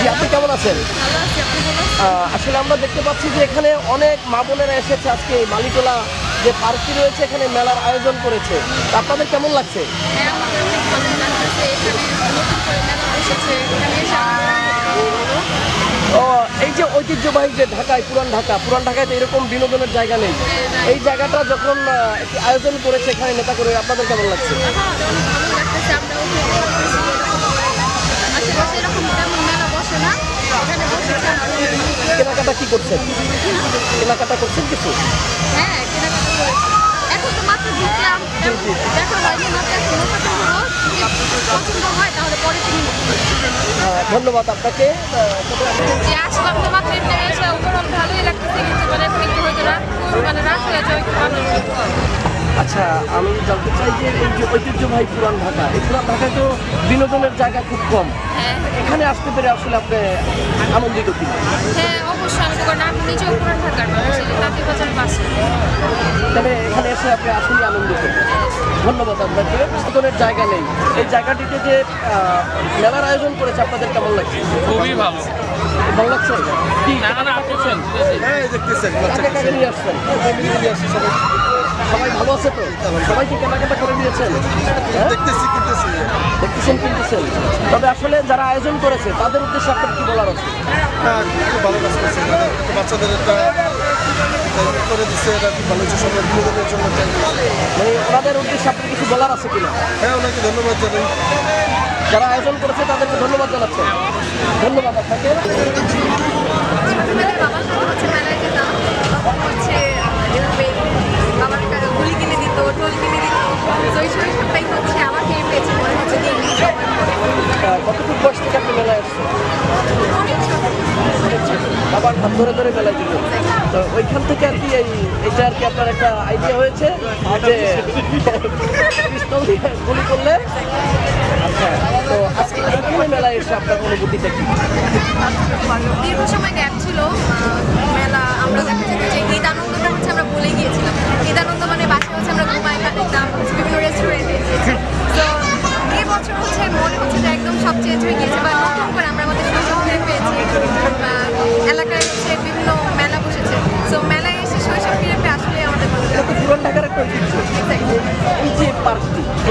জি, আপনি কেমন আছেন? আসলে আমরা দেখতে পাচ্ছি যে এখানে অনেক মা বোনেরা এসেছে আজকে। মালিটোলা যে পার্কটি রয়েছে এখানে মেলার আয়োজন করেছে। আপনাদের কেমন লাগছে? হ্যাঁ এই যে ঐতিহ্যবাহী যে ঢাকায় পুরান ঢাকা পুরান ঢাকায় তো এরকম বিনোদনের জায়গা নেই। এই জায়গাটা যখন আয়োজন করেছে এখানে নেতা করে আপনাদের কেমন লাগছে? কি করছেন? কেনাকাটা করছেন কিছু? হ্যাঁ এখন তো মাত্র ঢুকলাম। দেখা হয়নি মাত্র এখন নৌকাতে হলো যদি পছন্দ হয় তাহলে পরে ধন্যবাদ আপনাকে। যে আসলাম তো মাত্র এমনি এসে ওভারঅল ভালোই লাগতেছে কিন্তু মানে একটু হয়তো রাত মানে রাত হয়ে যায় একটু ভালো। আচ্ছা আমি জানতে চাই যে এই যে ঐতিহ্যবাহী পুরান ঢাকা এই পুরান ঢাকায় তো বিনোদনের জায়গা খুব কম। হ্যাঁ। এখানে আসতে পেরে আসলে আপনি আনন্দিত কিনা হ্যাঁ অবশ্যই আমি কারণ আমি নিজেও পুরান ঢাকার মানুষ এই বাজার বাসে। তবে এখানে এসে আপনি আসলে আনন্দিত। ধন্যবাদ আপনাকে। বিনোদনের জায়গা নেই। এই জায়গাটিতে যে আহ, মেলার আয়োজন করেছে আপনাদের কেমন লাগছে? খুবই ভালো। ভালো লাগছে? কি টাকাটা আসছেন হ্যাঁ দেখতেছেন বাচ্চা কাকে কাকে নিয়ে আসছেন। ফ্যামিলি নিয়ে আসছে সবাই। সবাই ভালো আছে তো? সবাই কি কেনাকাটা করে নিয়েছেন? হ্যাঁ? দেখতেছি কিনতেছি। দেখতেছেন কিনতেছেন? তবে আসলে যারা আয়োজন করেছে তাদের উদ্দেশ্যে আপনার কি বলার আছে? হ্যাঁ খুব ভালো কাজ করছে বাচ্চাদের একটা একটা করে দিচ্ছে এটা খুব ভালো হচ্ছে সবাই বিনোদনের জন্য মানে ওনাদের উদ্দেশ্যে আপনার কিছু বলার আছে কিনা? হ্যাঁ ওনাকে ধন্যবাদ জানাই। যারা আয়োজন করেছে তাদেরকে ধন্যবাদ জানাচ্ছেন ধন্যবাদ আপনাকে। পারতাম ধরে ধরে মেলা দিত তো ওইখান থেকে আর কি এই এটা আর কি আপনার একটা আইডিয়া হয়েছে যে পিস্তল দিয়ে গুলি করলে আচ্ছা তো আজকে এখানে মেলায় এসে আপনার অনুভূতিটা কি? দীর্ঘ সময় গ্যাপ ছিল মেলা, আমরা দেখা যেত যে ঈদ আনন্দটা হচ্ছে আমরা ভুলে গিয়েছিলাম। ঈদ আনন্দ মানে বাসা হচ্ছে আমরা ঘুমায় কাটাতাম বিভিন্ন রেস্টুরেন্টে তো এই বছর হচ্ছে মনে হচ্ছে যে একদম সব চেঞ্জ হয়ে গিয়েছে বা parti